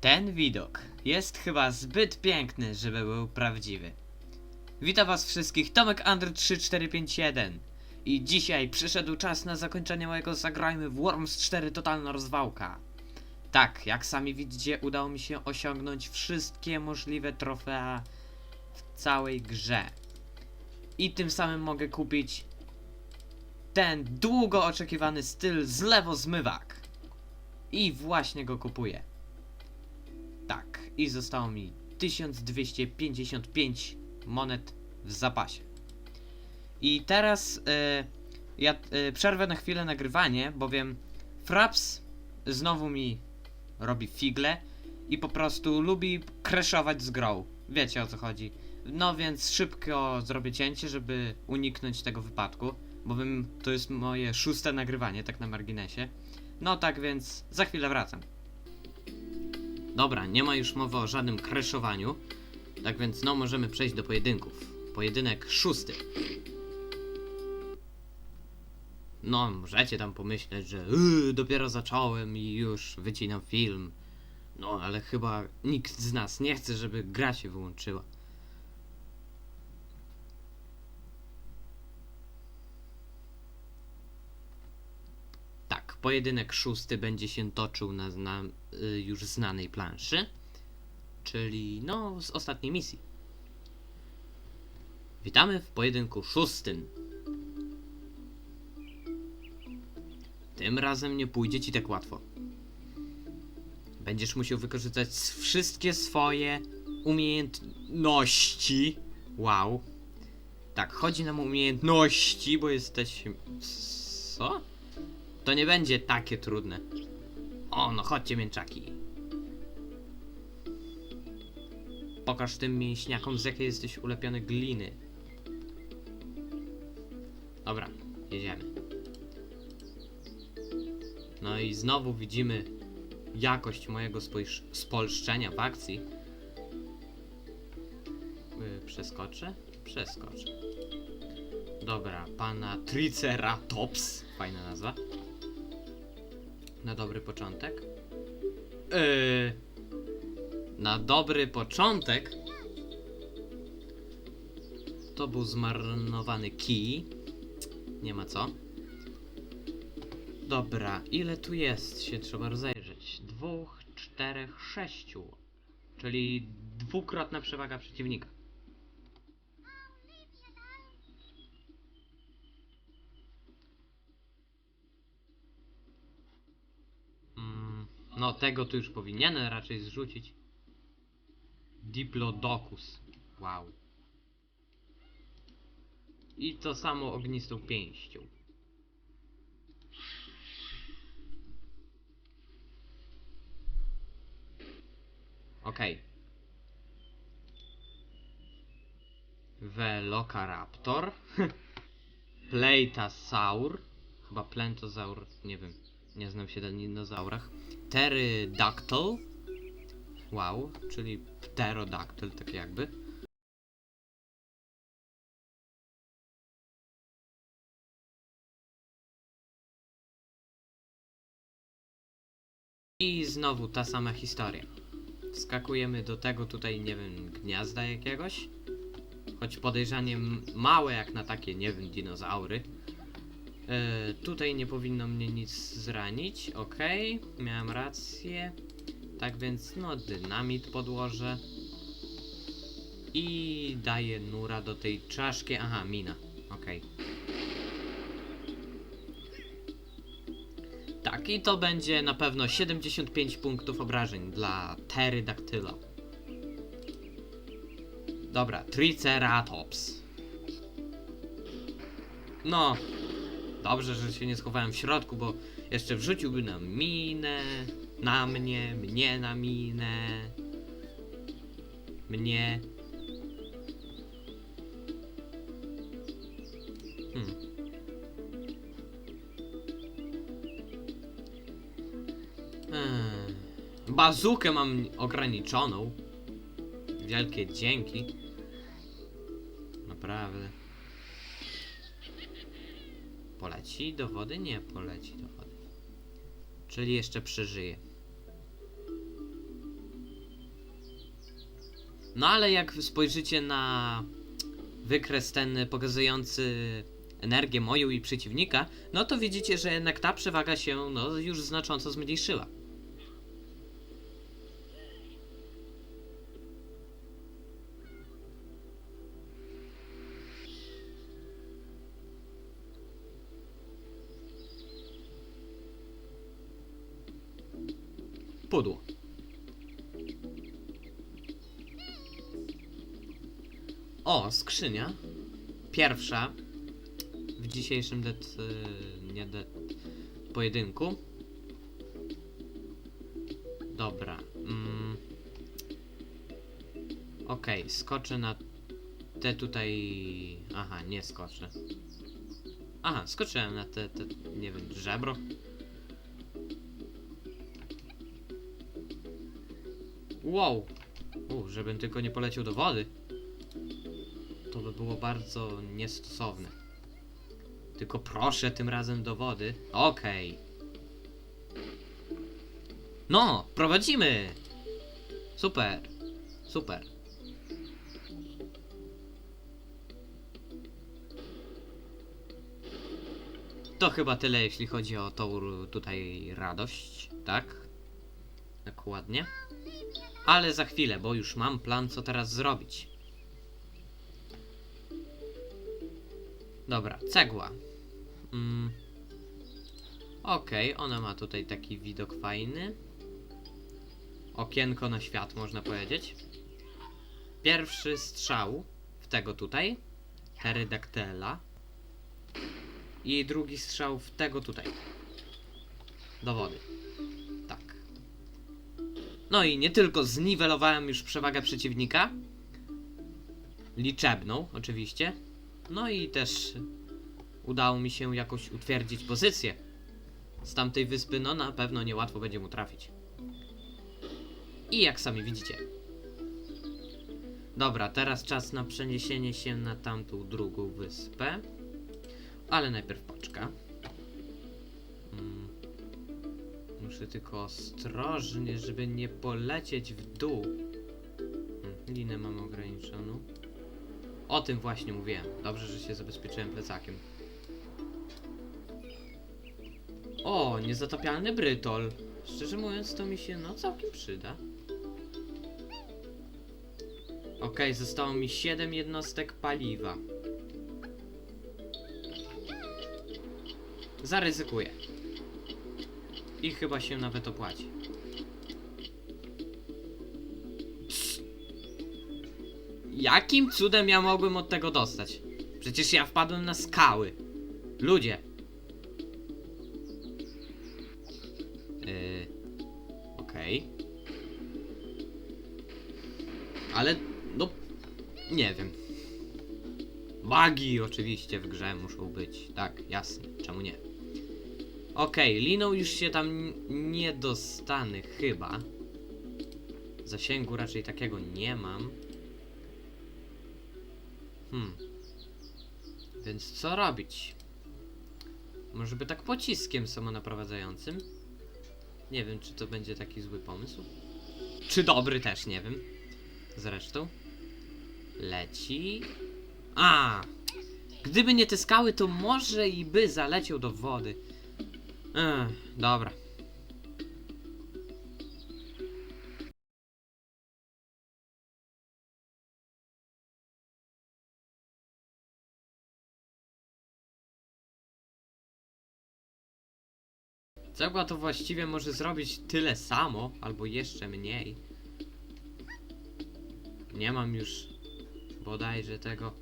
Ten widok jest chyba zbyt piękny, żeby był prawdziwy. Witam was wszystkich, Tomek Andry 3451 i dzisiaj przyszedł czas na zakończenie mojego Zagrajmy w Worms 4 Totalna Rozwałka. Tak, jak sami widzicie, udało mi się osiągnąć wszystkie możliwe trofea w całej grze. I tym samym mogę kupić ten długo oczekiwany styl z lewo zmywak. I właśnie go kupuję. I zostało mi 1255 monet w zapasie. I teraz e, ja e, przerwę na chwilę nagrywanie, bowiem Fraps znowu mi robi figle i po prostu lubi crashować z grą. Wiecie o co chodzi. No więc szybko zrobię cięcie, żeby uniknąć tego wypadku, bowiem to jest moje szóste nagrywanie, tak na marginesie. No tak więc za chwilę wracam. Dobra, nie ma już mowy o żadnym crashowaniu. Tak więc no możemy przejść do pojedynków. Pojedynek szósty. No, możecie tam pomyśleć, że yy, dopiero zacząłem i już wycinam film. No, ale chyba nikt z nas nie chce, żeby gra się wyłączyła. Tak, pojedynek szósty będzie się toczył na zna, y, już znanej planszy, czyli no z ostatniej misji. Witamy w pojedynku szóstym. Tym razem nie pójdzie ci tak łatwo. Będziesz musiał wykorzystać wszystkie swoje umiejętności. Wow. Tak, chodzi nam o umiejętności, bo jesteś. Co? To nie będzie takie trudne. O, no chodźcie, mięczaki. Pokaż tym mięśniakom, z jakiej jesteś ulepiony gliny. Dobra, jedziemy. No i znowu widzimy jakość mojego spolszczenia w akcji. Yy, przeskoczę? Przeskoczę. Dobra, pana Triceratops. Fajna nazwa. Na dobry początek. Yy, na dobry początek to był zmarnowany kij. Nie ma co. Dobra, ile tu jest? Się trzeba rozejrzeć. Dwóch, czterech, sześciu. Czyli dwukrotna przewaga przeciwnika. No, tego tu już powinienem raczej zrzucić. Diplodocus. Wow. I to samo ognistą pięścią. Okej. Velociraptor. Pleitasaur. Chyba plentozaur, nie wiem. Nie znam się na dinozaurach. Pterodactyl. Wow, czyli pterodaktyl, tak jakby. I znowu ta sama historia. Wskakujemy do tego tutaj, nie wiem, gniazda jakiegoś. Choć podejrzanie małe jak na takie, nie wiem, dinozaury. E, tutaj nie powinno mnie nic zranić. Okej, miałem rację. Tak więc, no, dynamit podłożę. I daję nura do tej czaszki. Aha, mina. Okej. Tak, i to będzie na pewno 75 punktów obrażeń dla Pterodactyla. Dobra, Triceratops. No, dobrze, że się nie schowałem w środku, bo jeszcze wrzuciłby na minę, na mnie, mnie na minę, mnie. Hmm. Hmm. Bazukę mam ograniczoną. Wielkie dzięki. Naprawdę. Poleci do wody? Nie poleci do wody. Czyli jeszcze przeżyje. No ale jak spojrzycie na wykres ten pokazujący energię moją i przeciwnika, no to widzicie, że jednak ta przewaga się no, już znacząco zmniejszyła. O, skrzynia. Pierwsza w dzisiejszym det, y, nie det, pojedynku. Dobra. Mm. Okej, skoczę na te tutaj. Aha, nie skoczę. Aha, skoczyłem na te, te nie wiem, żebro. Wow! U, żebym tylko nie poleciał do wody. To by było bardzo niestosowne. Tylko proszę tym razem do wody. Okej. No, prowadzimy! Super. Super. To chyba tyle, jeśli chodzi o tą tutaj radość, tak? Dokładnie. Ale za chwilę, bo już mam plan, co teraz zrobić. Dobra, cegła. Mm. Okej, ona ma tutaj taki widok fajny. Okienko na świat, można powiedzieć. Pierwszy strzał w tego tutaj. Pterodactyla. I drugi strzał w tego tutaj. Do wody. No i nie tylko zniwelowałem już przewagę przeciwnika. Liczebną, oczywiście. No i też udało mi się jakoś utwierdzić pozycję. Z tamtej wyspy, no na pewno niełatwo będzie mu trafić. I jak sami widzicie. Dobra, teraz czas na przeniesienie się na tamtą drugą wyspę. Ale najpierw poczka. Mm. Muszę tylko ostrożnie, żeby nie polecieć w dół. Hmm, linę mam ograniczoną. O tym właśnie mówiłem. Dobrze, że się zabezpieczyłem plecakiem. O, niezatapialny brytol. Szczerze mówiąc, to mi się no całkiem przyda. Okej, zostało mi 7 jednostek paliwa. Zaryzykuję. I chyba się nawet opłaci. Jakim cudem ja mogłem od tego dostać? Przecież ja wpadłem na skały. Ludzie. Yy, Okej. Ale, no, nie wiem. Magi oczywiście w grze muszą być. Tak, jasne. Czemu nie? Okej, liną już się tam nie dostanę chyba. Zasięgu raczej takiego nie mam. Hmm. Więc co robić? Może by tak pociskiem samonaprowadzającym? Nie wiem, czy to będzie taki zły pomysł. Czy dobry też, nie wiem. Zresztą. Leci. A! Gdyby nie te skały, to może i by zaleciał do wody. Ech, dobra. Cegła to właściwie może zrobić tyle samo, albo jeszcze mniej. Nie mam już bodajże tego.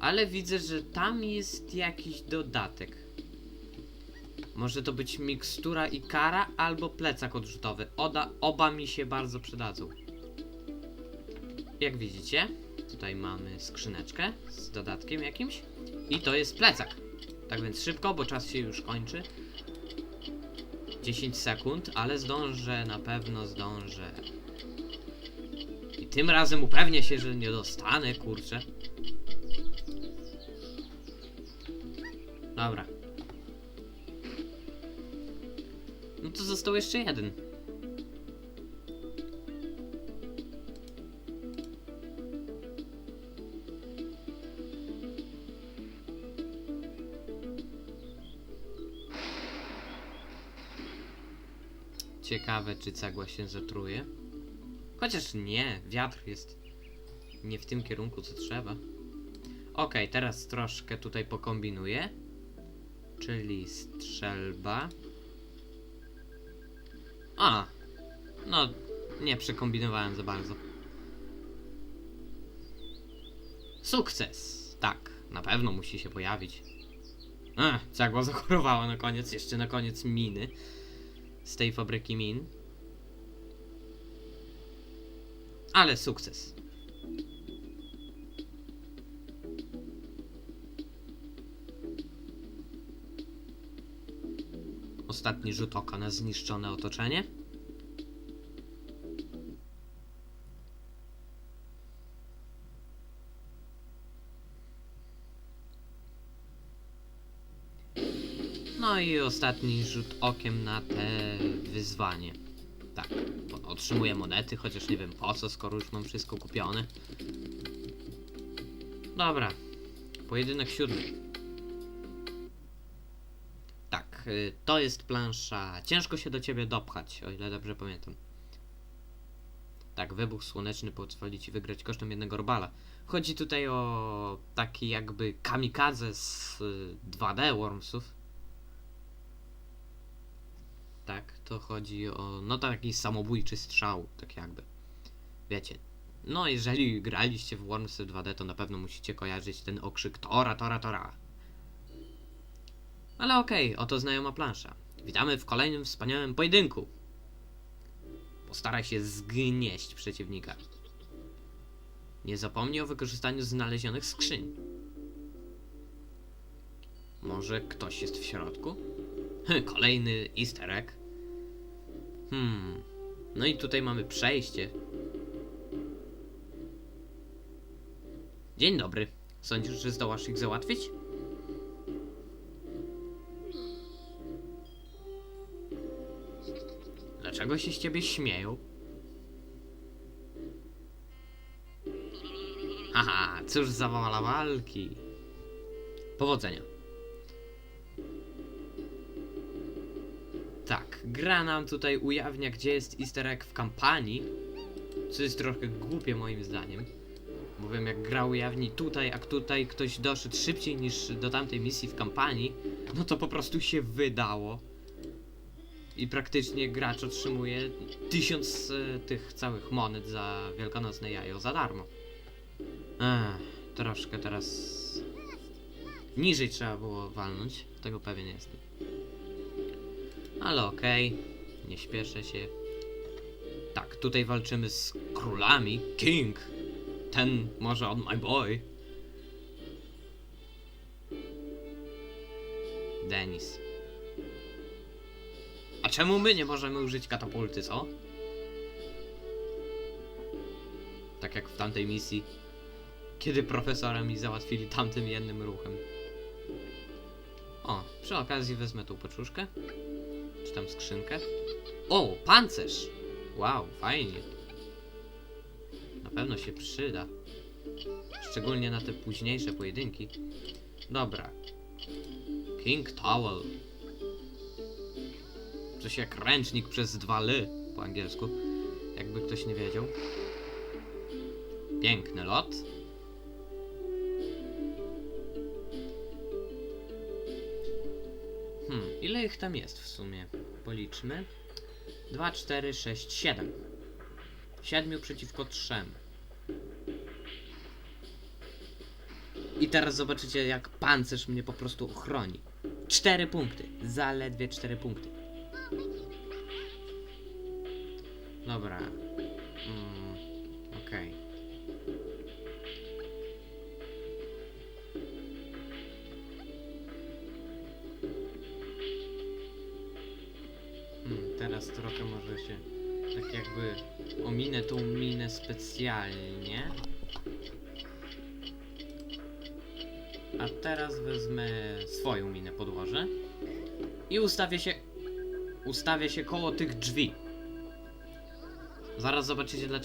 Ale widzę, że tam jest jakiś dodatek. Może to być mikstura i kara, albo plecak odrzutowy. Oda, oba mi się bardzo przydadzą. Jak widzicie, tutaj mamy skrzyneczkę z dodatkiem jakimś. I to jest plecak. Tak więc szybko, bo czas się już kończy. 10 sekund, ale zdążę, na pewno zdążę. I tym razem upewnię się, że nie dostanę, kurczę. Dobra. No to został jeszcze jeden. Ciekawe, czy cegła się zatruje. Chociaż nie, wiatr jest nie w tym kierunku, co trzeba. Ok, teraz troszkę tutaj pokombinuję. Czyli strzelba. A, no, nie przekombinowałem za bardzo. Sukces! Tak, na pewno musi się pojawić. Ech, cegła zachorowała na koniec, jeszcze na koniec miny. Z tej fabryki min. Ale sukces. Ostatni rzut oka na zniszczone otoczenie. No i ostatni rzut okiem na te wyzwanie. Tak, otrzymuję monety, chociaż nie wiem po co, skoro już mam wszystko kupione. Dobra, pojedynek siódmy. To jest plansza. Ciężko się do ciebie dopchać, o ile dobrze pamiętam. Tak, wybuch słoneczny pozwoli ci wygrać kosztem jednego robala. Chodzi tutaj o taki jakby kamikadze z y, 2D Wormsów. Tak, to chodzi o no taki samobójczy strzał, tak jakby. Wiecie. No, jeżeli graliście w Wormsy 2D, to na pewno musicie kojarzyć ten okrzyk Tora, Tora, Tora. Ale okej, oto znajoma plansza. Witamy w kolejnym wspaniałym pojedynku. Postaraj się zgnieść przeciwnika. Nie zapomnij o wykorzystaniu znalezionych skrzyń. Może ktoś jest w środku? Kolejny easter egg. Hmm. No i tutaj mamy przejście. Dzień dobry. Sądzisz, że zdołasz ich załatwić? Dlaczego się z ciebie śmieją? Haha, cóż za walki. Powodzenia. Tak, gra nam tutaj ujawnia, gdzie jest easter egg w kampanii, co jest trochę głupie moim zdaniem. Bowiem jak gra ujawni tutaj, a tutaj ktoś doszedł szybciej niż do tamtej misji w kampanii, no to po prostu się wydało. I praktycznie gracz otrzymuje tysiąc e, tych całych monet za wielkanocne jajo za darmo. Ech, troszkę teraz niżej trzeba było walnąć, tego pewien jestem. Ale okej, nie śpieszę się. Tak, tutaj walczymy z królami. King! Ten może on my boy. Denis. A czemu my nie możemy użyć katapulty, co? Tak jak w tamtej misji, kiedy profesora mi załatwili tamtym jednym ruchem. O, przy okazji wezmę tą paczuszkę. Czy tam skrzynkę? O, pancerz! Wow, fajnie. Na pewno się przyda. Szczególnie na te późniejsze pojedynki. Dobra. King Towel. Coś jak ręcznik przez dwa ly po angielsku. Jakby ktoś nie wiedział. Piękny lot. Hmm, ile ich tam jest w sumie? Policzmy. 2, 4, 6, 7. 7 przeciwko 3. I teraz zobaczycie, jak pancerz mnie po prostu chroni. 4 punkty. Zaledwie 4 punkty. Trochę może się tak jakby ominę tą minę specjalnie. A teraz wezmę swoją minę podłożę i ustawię się ustawię się koło tych drzwi. Zaraz zobaczycie dlaczego.